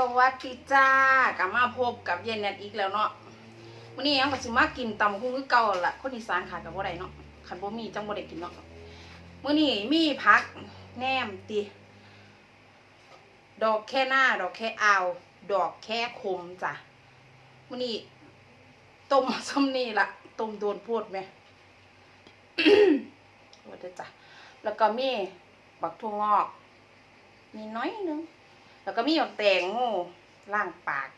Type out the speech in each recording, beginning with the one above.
สวัสดีจ้ากลับมาพบกับเย็นแนทอีกแล้วเนาะวันนี้ยังก็สิมากินตำคุ้งคือเก่าล่ะคนอีสานขาดกับบ่ได้เนาะคันบ่มีจังบ่ได้กินเนาะมื้อนี้มีผักแหนมติดอกแค่หน้า ดอกแค่อาวดอกแค่คมจ้ะมื้อนี้ต้มซ้ำนี่ละต้มโดนโพดไหมว่าเด้อจ้ะแล้วก็มีบักทั่วงอก มีน้อยนึง แล้วก็มีหยกแตงโง่ล่างปาก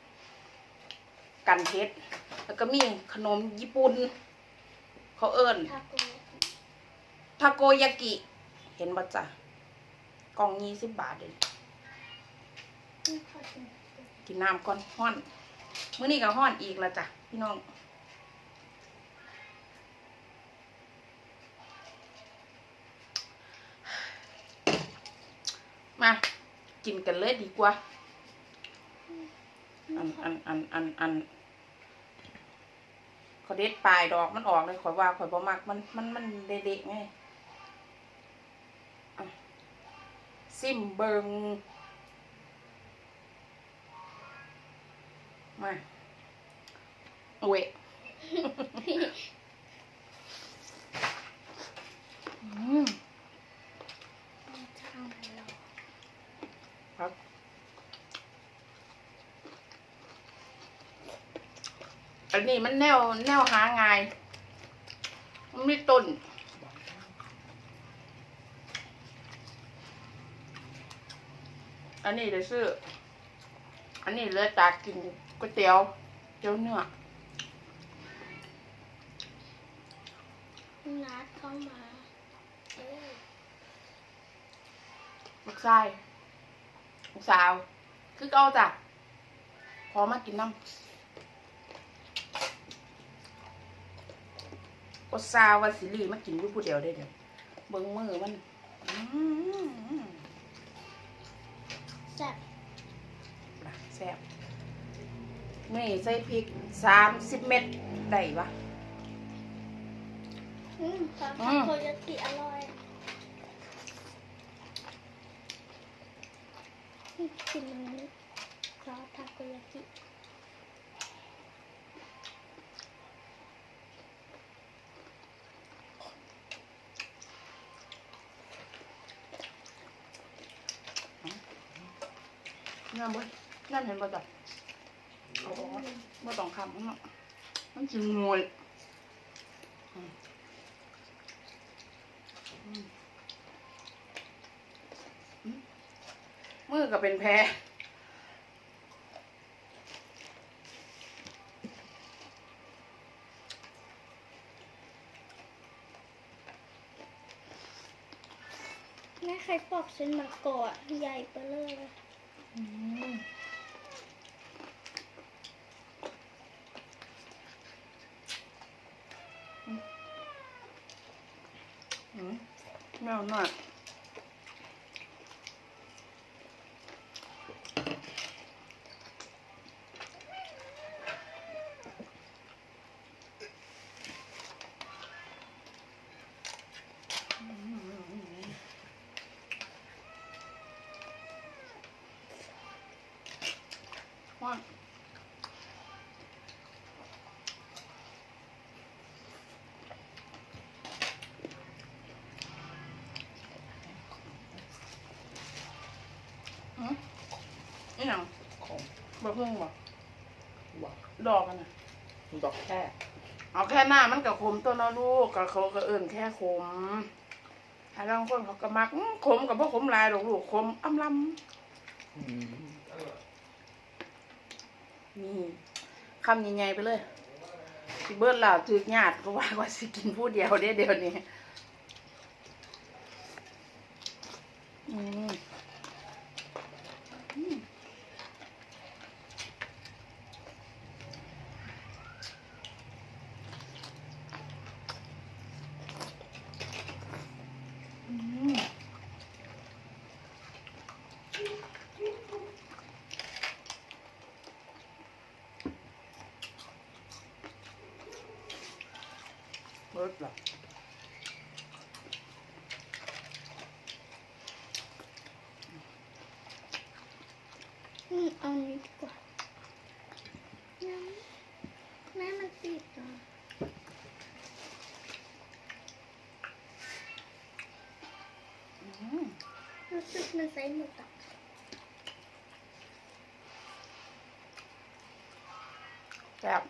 กันเพชรแล้วก็มีขนมญี่ปุ่นเขาเอิ้นทาโกทาโกยากิ เห็นบ่จ้ะกล่องยี่สิบบาทเลยไม่ขอกินกินน้ำก่อนห้อนมื้อนี้ก็ห้อนอีกแล้วจ้ะพี่น้องมา กินกันเลยดีกว่า อันอันอันอันอันขอเด็ดปลายดอกมันออกเลยขอยว่าขอยบ่มักมันมันมันเด็ดๆไงอะซิมเบิงมาโอ้ยอืม ทางเรา ครับ อันนี้มันแนวแนวหาง่ายมันไม่ต้นอันนี้เดี๋ยวซื้อ อันนี้เหลือจากกินก๋วยเตี๋ยวเตี๋ยวเนื้อนัดเข้ามาเออลูกชายลูกสาว คือเก่าจ้ะพอมากินน้ำ ก็ซาวว่าสิรีมากินอยู่ผู้เดียวได้เดี๋ยวเบิ้งมือมันอื้อหือแซ่บน่ะแซ่บนี่ใส่พริกสามสิบเม็ดได้ปะอืมทาอืมโกยากิอร่อยอืมกินมันนี้ซอสทาโกยากิ นั่นบ่นั่นเห็นบ่จ้ะเอาออกบ่ต้องคำมันเนาะมันจึงงวยมือก็เป็นแพ้แม่ใครปอกเส้นมะกอกใหญ่ไปเลย อืมอืม แมวหน่อยว่าอืมนี่หนัง ของ บ่พึ่งบ่หวังดอกกันนะดอกแค่เอาแค่หน้ามันกับขมตัวเนาะลูกกับเขาก็เอิ่นแค่ขมถ้าบางคนเขาก็มักอื้อขมกับพวกขมหลายดอกลูกขมอ้ำลำอืมนี่คำใหญ่ๆไปเลยสิเบิดแล้วถือกญาติเพราะว่าว่าสิกินผู้เดียวเด้เดียวนี้อืมอืม bớt là ừ, ăn đi quá. Mẹ mình tiệt rồi. Nó sức nó sấy một tập. Dạ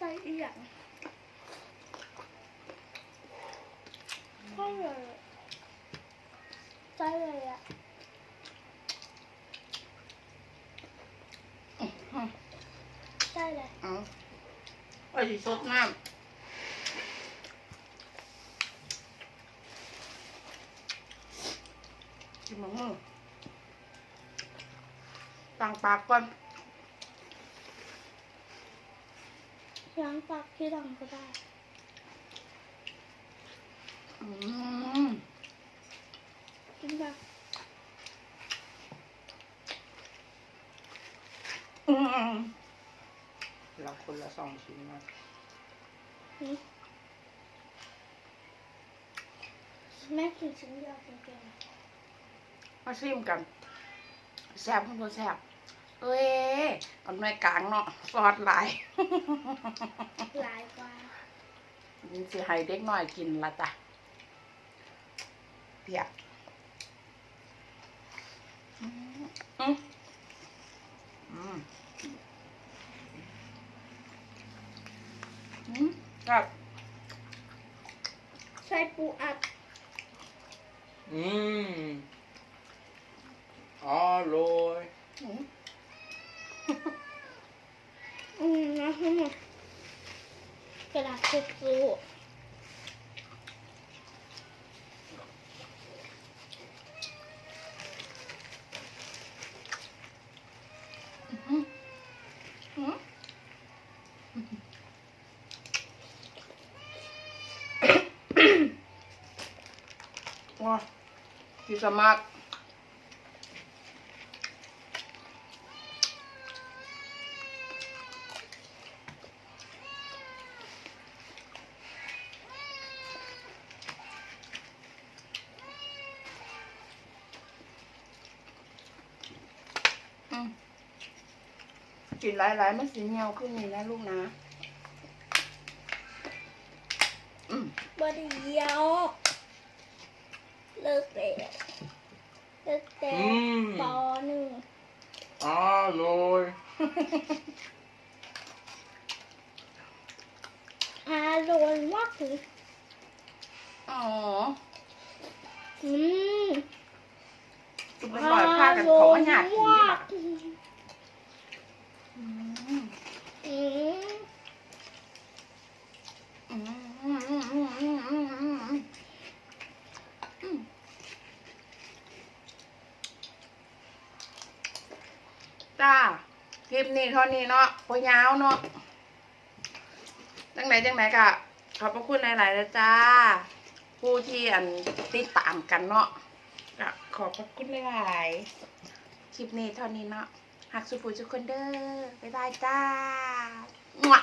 Sấy ý ạ. ใส่เลยอะอืมใส่เลย เอาไอ้สิสดน้ำกินมะม่วงต่างปากก่อนล้างปากที่หลังก็ได้ อืม กินแบบอืมเราคนละสองชิ้นนะนี้แม่กินชิ้นเดียวจริงมาชิมกันแซ่บคุณพ่อแซ่บเอ้ยก่อนหน่วยกลางเนาะซอสหลายๆหลายกว่านี่สิให้เด็กน้อยกินละจ้ะเปียกอืมอืมอืมอืม ครับใส่ปูอัดอืมอร่อยอืมอืมนะฮะกระดาษซุปๆอืมอืมว้าที่ สมัครอืมกินหลายๆมันสีเงียวขึ้นนี่นะลูกนะอืมบไดเดียว เลิกแล้วเลิกแต่อืมปอหนึ่งอร่อยอร่อยมากถึงอ๋ออืมจุดเป็นรอยผ้ากันเขาว่าหยาดกินดีป่ะอืมอืม ลิปนี้เท่านี้เนาะพอยาวเนาะจังไหนจังไหนกะขอบพระคุณหลายๆนะจ้า ผู้ที่อันติดตามกันเนาะกะขอบพระคุณหลายๆคลิปนี้เท่านี้เนาะหักสุภูทุกคนเด้อบ๊ายบายจ้ามั่ว